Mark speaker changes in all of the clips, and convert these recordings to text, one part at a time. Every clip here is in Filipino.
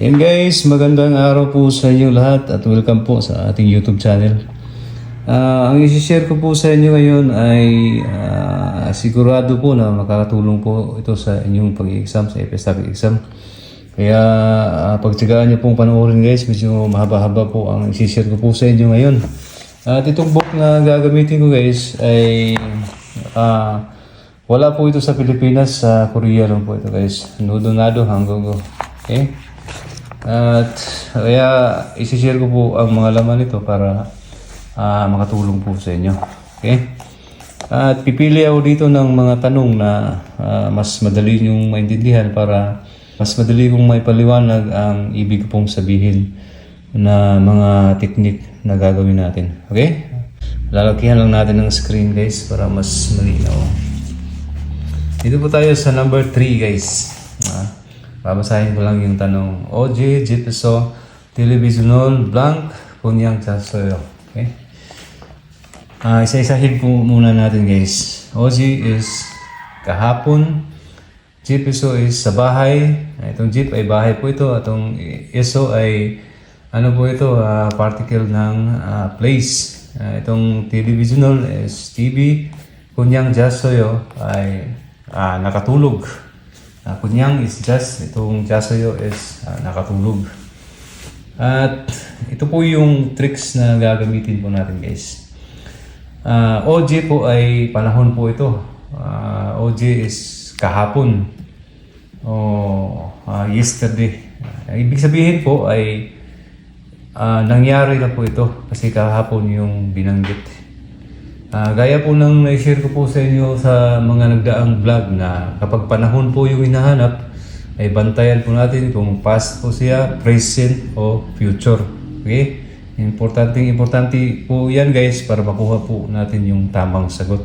Speaker 1: Yan. Guys, magandang araw po sa inyo lahat at welcome po sa ating YouTube channel. Ah, ang isi-share ko po sa inyo ngayon ay ah, sigurado po na makakatulong po ito sa inyong pag-exam sa FSW exam. Kaya uh, pagtsagaan niyo pong panoorin guys, medyo mahaba-haba po ang isi-share ko po sa inyo ngayon. At itong book na gagamitin ko guys ay ah, wala po ito sa Pilipinas, sa Korea lang po ito guys. Nudonado hanggang go. Okay? At kaya isi-share ko po ang mga laman nito para ah, makatulong po sa inyo. Okay? At pipili ako dito ng mga tanong na ah, mas madali niyong maintindihan para mas madali kong maipaliwanag ang ibig pong sabihin na mga teknik na gagawin natin. Okay? Lalakihan lang natin ng screen guys para mas malinaw. Dito po tayo sa number 3 guys. Ah, babasahin ko lang yung tanong. OJ, Jitso, Televisional, Blank, Punyang Chasoyo. Okay? Ah, isa-isahin po muna natin guys. OG is kahapon. Iso is sa bahay. Ah, Itong jeep ay bahay po ito. Itong iso ay ano po ito, ah, particle ng ah, place. Ah, itong televisional is TV. Kunyang jasoyo ay ah, nakatulog. Ah, kunyang is just, itong jasoyo is ah, nakatulog. At ito po yung tricks na gagamitin po natin guys. Ah, OJ po ay panahon po ito. Ah, OJ is kahapon o ah, yesterday. Ah, ibig sabihin po ay ah, nangyari na po ito kasi kahapon yung binanggit. Ah, gaya po ng na-share ko po sa inyo sa mga nagdaang vlog na kapag panahon po yung hinahanap, ay bantayan po natin kung past po siya, present o future. Okay? Importante, importante po yan guys para makuha po natin yung tamang sagot.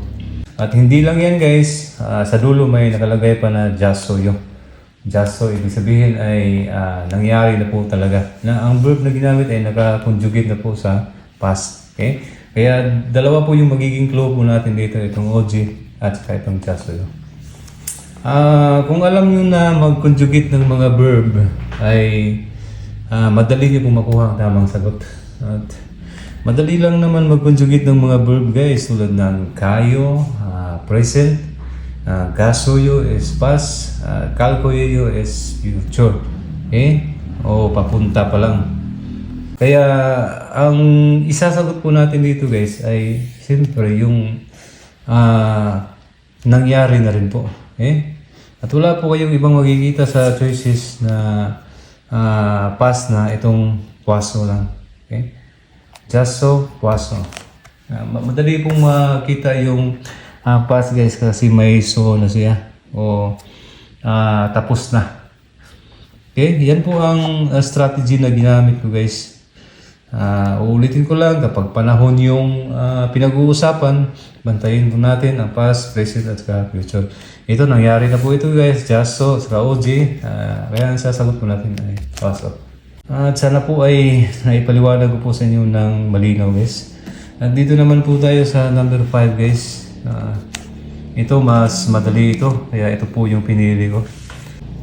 Speaker 1: At hindi lang yan guys, ah, sa dulo may nakalagay pa na just so you. Just so, ibig sabihin ay ah, nangyari na po talaga. Na ang verb na ginamit ay naka-conjugate na po sa past. Okay? Kaya dalawa po yung magiging clue po natin dito, itong OG at saka itong so you. Ah, kung alam niyo na mag-conjugate ng mga verb ay ah, madali niyo po makuha ang tamang sagot. At madali lang naman mag-conjugate ng mga verb guys tulad ng kayo, ah, present, ah, gasuyo is past, uh, kalkoyo is future. Okay? O papunta pa lang. Kaya ang isasagot po natin dito guys ay siyempre yung ah, nangyari na rin po. Okay? At wala po kayong ibang makikita sa choices na ah, past na itong puwaso lang. Okay? Just so, puwaso. Ah, ma- madali pong makita yung ah, past guys kasi may so na siya. O ah, tapos na. Okay? Yan po ang ah, strategy na ginamit ko guys. Ah, uulitin ko lang kapag panahon yung ah, pinag-uusapan, bantayin po natin ang past, present at saka future. Ito nangyari na po ito guys, just so, saka OG. Ah, kaya ang sasagot po natin ay paso. At sana po ay naipaliwanag ko po sa inyo ng malinaw guys. At dito naman po tayo sa number 5 guys. Ah, ito mas madali ito, kaya ito po yung pinili ko.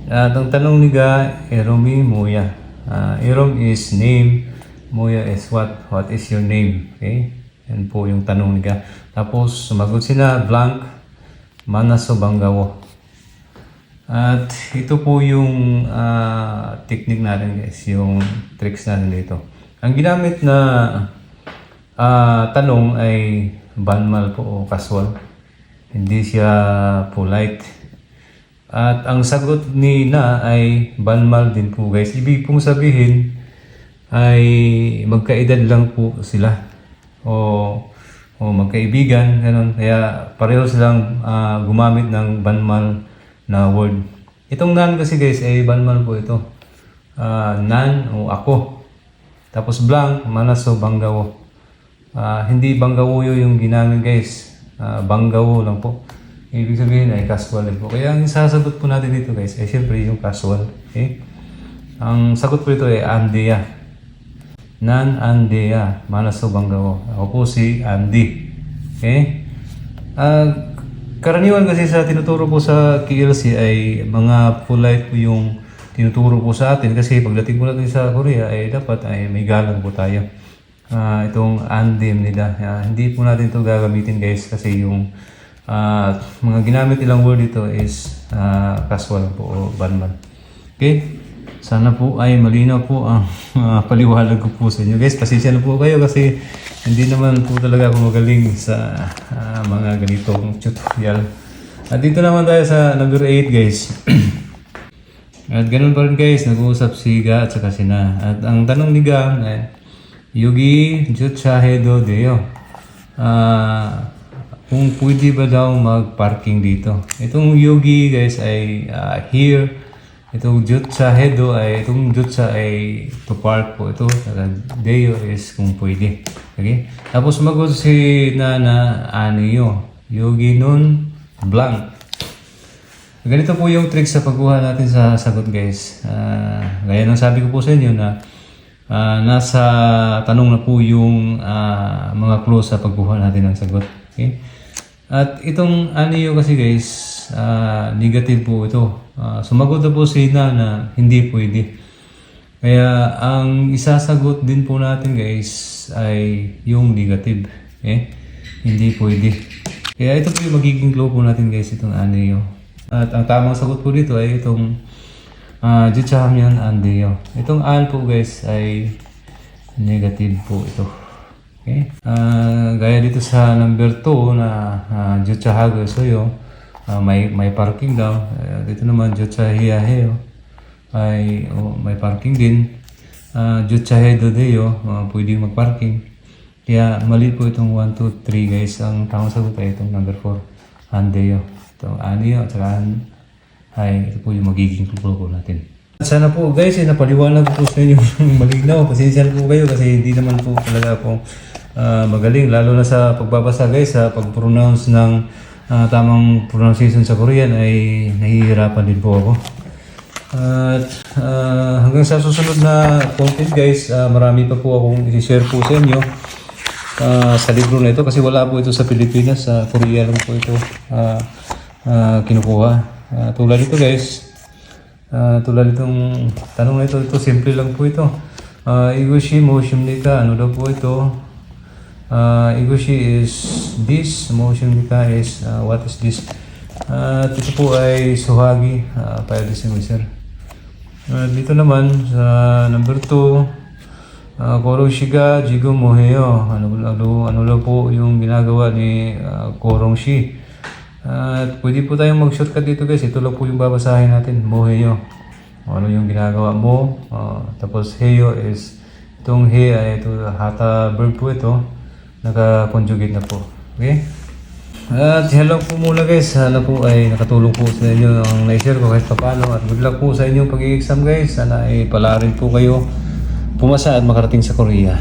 Speaker 1: At ang tanong ni Ga, Eromi Muya. Ah, Erom is name, Muya is what? What is your name? Okay? Yan po yung tanong ni Ga. Tapos sumagot sila blank, Manaso Bangawo. At ito po yung ah, technique natin guys, yung tricks natin dito. Ang ginamit na ah, tanong ay banmal po o casual. Hindi siya polite. At ang sagot ni na ay banmal din po guys. Ibig pong sabihin ay magkaedad lang po sila. O, o magkaibigan, ganun. Kaya pareho silang ah, gumamit ng banmal na word. Itong nan kasi guys ay banmal po ito. Ah, nan o ako. Tapos blank, manas o banggawo. Ah, hindi banggawoyo yung ginamit guys. Ah, banggawo lang po. Ibig sabihin ay casual po. Kaya ang sasagot po natin dito guys ay siyempre yung casual. Okay? Ang sagot po ito ay Andea. Nan Andea. Manaso Banggawo. Ako po si Andy. Okay? Ah, karaniwan kasi sa tinuturo po sa KLC ay mga polite po yung tinuturo po sa atin kasi pagdating po natin sa Korea ay dapat ay may galang po tayo. Ah, itong andim nila. Ah, hindi po natin ito gagamitin guys kasi yung ah, mga ginamit nilang word dito is ah, casual po o banman. Okay? Sana po ay malinaw po ang ah, paliwanag ko po sa inyo. Guys, pasensya na po kayo kasi hindi naman po talaga ako magaling sa ah, mga ganitong tutorial. At dito naman tayo sa number 8 guys. At ganun pa rin guys, nag-uusap si Ga at saka si Na. At ang tanong ni Ga ay, Yugi Jutsahedo Deo. Ah, kung pwede ba daw mag-parking dito. Itong Yugi guys ay ah, here. Itong Jutsahedo ay, itong Jutsa ay to park po ito. Deo is kung pwede. Okay? Tapos sumagot si Nana Aniyo. Yugi nun blank. Ganito po yung trick sa pagkuha natin sa sagot guys. Ah, gaya ng sabi ko po sa inyo na ah, nasa tanong na po yung ah, mga clues sa pagkuha natin ng sagot. Okay? At itong aniyo kasi guys, ah, negative po ito. Ah, sumagot na po si Ina na hindi pwede. Kaya ang isasagot din po natin guys ay yung negative. Okay? Hindi pwede. Kaya ito po yung magiging clue po natin guys, itong aniyo. At ang tamang sagot po dito ay itong uh, Jutsahamyan Andeo. Itong an po guys ay negative po ito. Okay? Ah, gaya dito sa number 2 na uh, Jutsahago Soyo, ah, may, may parking daw. Ah, dito naman Jutsahiyaheo ay oh, may parking din. Uh, Jutsahedo Deo, uh, pwede magparking. Kaya mali po itong 1, 2, 3 guys. Ang tamang sagot ay itong number 4, Andeo. Ito, Aneo, at saka ay ito po yung magiging po natin. Sana po guys, eh, napaliwanag po sa inyo ng malinaw. Pasensya po kayo kasi hindi naman po talaga ako ah, magaling. Lalo na sa pagbabasa guys, sa pag-pronounce ng ah, tamang pronunciation sa Korean ay nahihirapan din po ako. At ah, hanggang sa susunod na content guys, ah, marami pa po akong i-share po sa inyo ah, sa libro na ito kasi wala po ito sa Pilipinas, sa Korea lang po ito ah, ah, kinukuha. Ah, tulad ito guys, ah, tulad itong tanong na ito, ito simple lang po ito. Uh, Igushi motion nika, ano daw po ito? Uh, Igushi is this, motion nika is ah, what is this? At ito po ay suhagi, uh, file distinguisher. Uh, dito naman sa number 2, uh, Korong Shiga Jigo Moheo. Ano, ano, ano lang po yung ginagawa ni uh, Korong Shi. At pwede po tayong mag-shortcut dito guys. Ito lang po yung babasahin natin. Moheo. Ano yung ginagawa mo. Uh, tapos heyo is itong he ay ito hata verb po ito. Naka-conjugate na po. Okay? At hello po muna guys. Sana po ay nakatulong po sa inyo ang na-share ko kahit paano. At good luck po sa inyong pag-exam guys. Sana ay pala rin po kayo pumasa at makarating sa Korea.